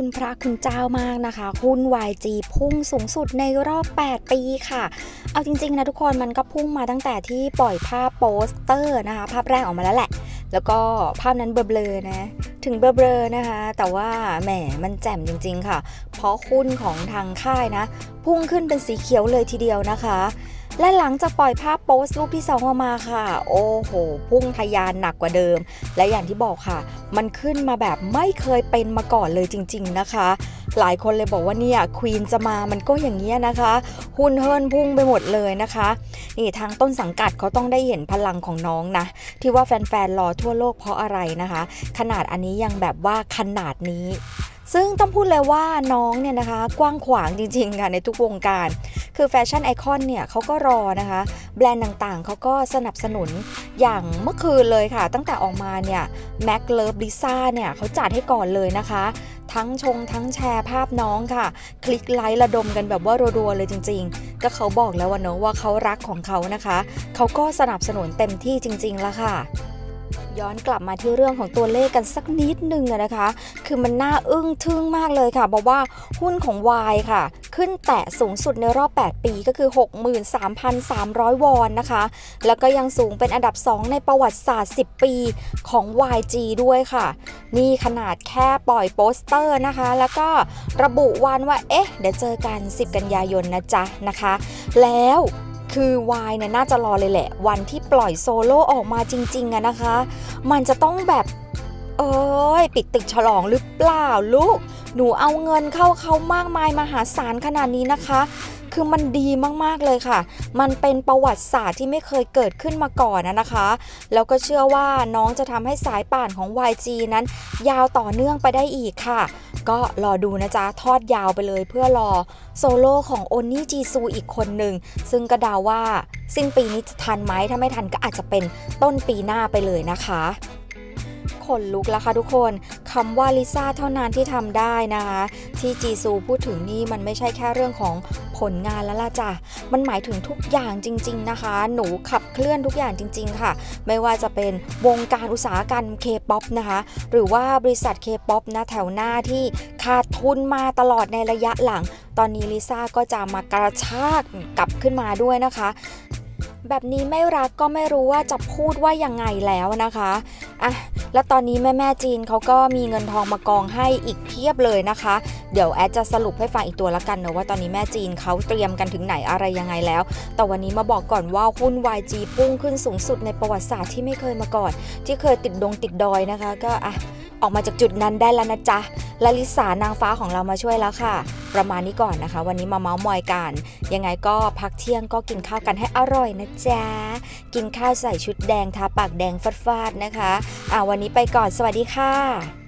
คุณพระคุณเจ้ามากนะคะหุ้น YG พุ่งสูงสุดในรอบ 8 ปีค่ะ เอาจริงๆนะทุกคนมันก็พุ่งมาตั้งแต่ที่ปล่อยภาพโปสเตอร์นะคะ ภาพแรกออกมาแล้วแหละ แล้วก็ภาพนั้นเบลอๆนะ ถึงเบลอๆนะคะ แต่ว่าแหมมันแจ่มจริง ๆ ค่ะ เพราะหุ้นของทางค่ายนะ พุ่งขึ้นเป็นสีเขียวเลยทีเดียวนะคะ และหลังจากปล่อยภาพโพสต์รูปที่สองออกมาค่ะ โอ้โห พุ่งทะยานหนักกว่าเดิม และอย่างที่บอกค่ะ มันขึ้นมาแบบไม่เคยเป็นมาก่อนเลยจริง ๆ นะคะ หลายคนเลยบอกว่าเนี่ยควีนจะมามันก็อย่างเงี้ยนะคะ หุ้นเฮิรนพุ่งไปหมดเลยนะคะ นี่ทางต้นสังกัดเขาต้องได้เห็นพลังของน้องนะ ที่ว่าแฟนๆรอทั่วโลกเพราะอะไรนะคะ ขนาดอันนี้ยังแบบว่าขนาดนี้ ซึ่งต้องพูดเลยว่าน้องเนี่ยนะคะ กว้างขวางจริงๆค่ะในทุกวงการ คือแฟชั่นไอคอนเนี่ยเขาก็รอนะคะ แบรนด์ต่างๆ เขาก็สนับสนุนอย่างเมื่อคืนเลยค่ะ ตั้งแต่ออกมาเนี่ยแม็กเลิฟลิซ่าเนี่ยเขาจัดให้ก่อนเลยนะคะ ทั้งชงทั้งแชร์ภาพน้องค่ะ คลิกไลค์ระดมกันแบบว่ารัวๆเลยจริง ๆ ก็เขาบอกแล้วว่าเนอะว่าเขารักของเขานะคะ เขาก็สนับสนุนเต็มที่จริงๆละค่ะ ย้อนกลับมาที่เรื่องของตัวเลขกันสักนิดหนึ่งนะคะ คือมันน่าอึ้งทึ่งมากเลยค่ะบอกว่าหุ้นของ Y ค่ะ ขึ้นแตะสูงสุดในรอบ 8 ปีก็คือ 63,300 วอนนะคะ แล้วก็ยังสูงเป็นอันดับ 2 ในประวัติศาสตร์ 10 ปีของ YG ด้วยค่ะ นี่ขนาดแค่ปล่อยโปสเตอร์นะคะ แล้วก็ระบุวันว่า เอ๊ะ เดี๋ยวเจอกัน 10 กันยายนนะจ๊ะนะคะ แล้ว คือ Y เนี่ยน่าจะรอเลยแหละ วันที่ปล่อยโซโล่ออกมาจริงๆอะนะคะ มันจะต้องแบบเอ้ยปิดตึกฉลองหรือเปล่าลูก หนูเอาเงินเข้าเขามากมายมหาศาลขนาดนี้นะคะ คือมันดีมากๆเลยค่ะ มันเป็นประวัติศาสตร์ที่ไม่เคยเกิดขึ้นมาก่อนนะนะคะ แล้วก็เชื่อว่าน้องจะทำให้สายป่านของ YG นั้น ยาวต่อเนื่องไปได้อีกค่ะ ก็รอดูนะจ๊ะ ทอดยาวไปเลยเพื่อรอโซโล่ของโอนี่จีซูอีกคนหนึ่ง ซึ่งก็เดาว่าสิ้นปีนี้จะทันไหมถ้าไม่ทันก็อาจจะเป็นต้นปีหน้าไปเลยนะคะ ขนลุกแล้วค่ะทุกคนคำว่าลิซ่าเท่านั้นที่ทำได้นะคะ ที่จีซูพูดถึงนี่มันไม่ใช่แค่เรื่องของผลงานแล้วล่ะจ้ะมันหมายถึงทุกอย่างจริง ๆนะคะ หนูขับเคลื่อนทุกอย่างจริง ๆ ค่ะ ไม่ว่าจะเป็นวงการอุตสาหกรรมเคป๊อปนะคะ หรือว่าบริษัทเคป๊อปนะแถวหน้าที่ขาดทุนมาตลอดในระยะหลัง ตอนนี้ลิซ่าก็จะมากระชากกลับขึ้นมาด้วยนะคะ แบบนี้ไม่รักก็ไม่รู้ว่าจะพูดว่ายังไงแล้วนะคะอะแล้วตอนนี้แม่แม่จีนเขาก็มีเงินทองมากองให้อีกเพียบเลยนะคะ เดี๋ยวแอดจะสรุปให้ฟังอีกตัวละกันเนอะว่าตอนนี้แม่จีนเขาเตรียมกันถึงไหนอะไรยังไงแล้ว แต่วันนี้มาบอกก่อนว่าหุ้น YG พุ่งขึ้นสูงสุดในประวัติศาสตร์ที่ไม่เคยมาก่อน ที่เคยติดดงติดดอยนะคะ ก็อะออกมาจากจุดนั้นได้แล้วนะจ๊ะ ละลิสานางฟ้าของเรามาช่วยแล้วค่ะ ประมาณนี้ก่อนนะคะ วันนี้มาเมาส์มอยกัน ยังไงก็พักเที่ยงก็กินข้าวกันให้อร่อยนะจ๊ะ กินข้าวใส่ชุดแดงทาปากแดงฟาดๆนะคะ อ่าวันนี้ไปก่อนสวัสดีค่ะ